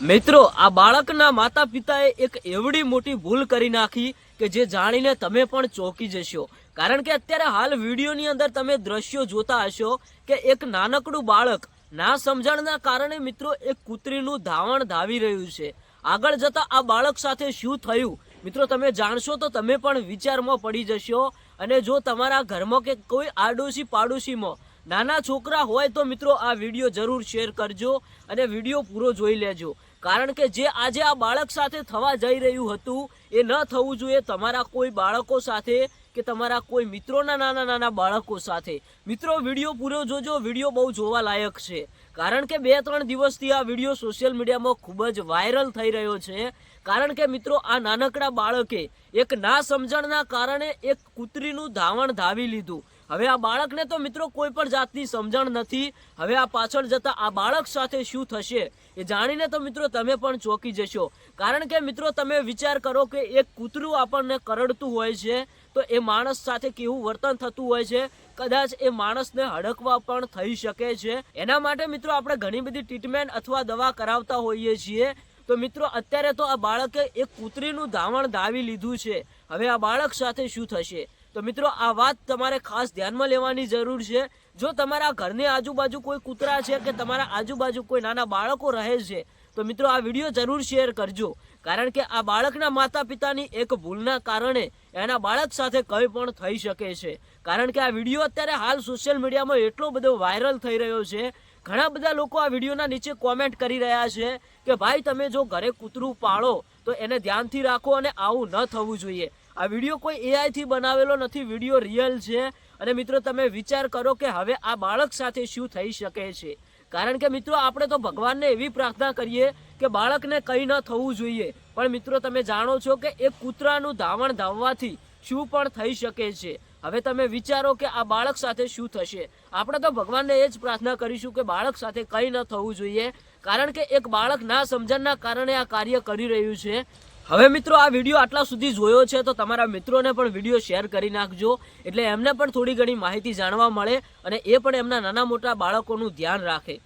મિત્રો, આ બાળકના માતા પિતાએ એક એવડી મોટી ભૂલ કરી નાખી કે જે જાણીને તમે પણ ચોંકી જશો. કારણ કે અત્યારે હાલ વિડીયોની અંદર તમે દ્રશ્યો જોતા હશો કે એક નાનકડું બાળક ના સમજણના કારણે મિત્રો એક કૂતરીનું ધાવણ ધાવી રહ્યું છે. આગળ જતા આ બાળક સાથે શું થયું? મિત્રો, તમે જાણશો તો તમે પણ વિચારમાં પડી જશો. અને જો તમારા ઘરમાં કે કોઈ આડોશી પાડોશીમાં નાના છોકરા હોય તો મિત્રો આ વીડિયો જરૂર શેર કરજો અને વીડિયો પૂરો જોઈ લેજો. કારણ કે જે આજે આ બાળક સાથે થવા જઈ રહ્યું હતું, એ ન થવું જોઈએ તમારા કોઈ બાળકો સાથે કે તમારા કોઈ મિત્રોના નાના નાના બાળકો સાથે. મિત્રો, વીડિયો પૂરો જોજો. વીડિયો બહુ જોવા લાયક છે. કારણ કે બે ત્રણ દિવસથી આ વીડિયો સોશિયલ મીડિયામાં ખૂબ જ વાયરલ થઈ રહ્યો છે. કારણ કે મિત્રો, આ નાનકડા બાળકે એક ના સમજણના કારણે એક કૂતરીનું ધાવણ ધાવી લીધું. હવે આ બાળકને તો મિત્રો કોઈ પણ જાતની સમજણ નથી. હવે આ પાછળ જતા આ બાળક સાથે શું થશે એ જાણીને તો મિત્રો તમે પણ ચોંકી જશો. કારણ કે મિત્રો તમે વિચાર કરો કે એક કૂતરું આપણને કરડતું હોય છે, તો એ માણસ સાથે કેવું વર્તન થતું હોય છે? કદાચ એ માણસને હડકવા પણ થઈ શકે છે. એના માટે મિત્રો આપણે ઘણી બધી ટ્રીટમેન્ટ અથવા દવા કરાવતા હોઈએ છીએ. તો મિત્રો અત્યારે તો આ બાળકે એક કૂતરીનું ધાવણ ધાવી લીધું છે. હવે આ બાળક સાથે શું થશે? તો મિત્રો, આ વાત તમારે ખાસ ધ્યાનમાં લેવાની જરૂર છે. જો તમારા ઘરની આજુબાજુ કોઈ કૂતરા છે કે તમારા આજુબાજુ કોઈ નાના બાળકો રહે છે, તો મિત્રો, આ વીડિયો જરૂર શેર કરજો. કારણ કે આ બાળકના માતા પિતાની એક ભૂલના કારણે એના બાળક સાથે કંઈ પણ થઈ શકે છે. કારણ કે આ વીડિયો અત્યારે હાલ સોશિયલ મીડિયામાં એટલો બધો વાયરલ થઈ રહ્યો છે. ઘણા બધા લોકો આ વિડીયોના નીચે કોમેન્ટ કરી રહ્યા છે કે, ભાઈ, તમે જો ઘરે કૂતરું પાળો, તો એને ધ્યાનથી રાખો અને આવું ન થવું જોઈએ. આ વીડિયો કોઈ એઆઈ થી બનાવેલો નથી, વીડિયો રિયલ છે. અને મિત્રો, તમે વિચાર કરો કે હવે આ બાળક સાથે શું થઈ શકે છે. કારણ કે મિત્રો, આપણે તો ભગવાનને એવી પ્રાર્થના કરીએ કે બાળકને કંઈ ન થવું જોઈએ. પણ મિત્રો, તમે જાણો છો કે એક કૂતરાનું ધાવણ ધાવવાથી શું પણ થઈ શકે છે. હવે તમે વિચારો કે આ બાળક સાથે શું થશે. આપણે તો ભગવાનને એ જ પ્રાર્થના કરીશું કે બાળક સાથે કંઈ ન થવું જોઈએ. કારણ કે એક બાળક ના સમજણના કારણે આ કાર્ય કરી રહ્યું છે. હવે મિત્રો, આ વીડિયો આટલા સુધી જોયો છે તો તમારા મિત્રોને પણ વીડિયો શેર કરી નાખજો. એટલે એમને પણ થોડી ઘણી માહિતી જાણવા મળે અને એ પણ એમના નાના મોટા બાળકોનું ધ્યાન રાખે.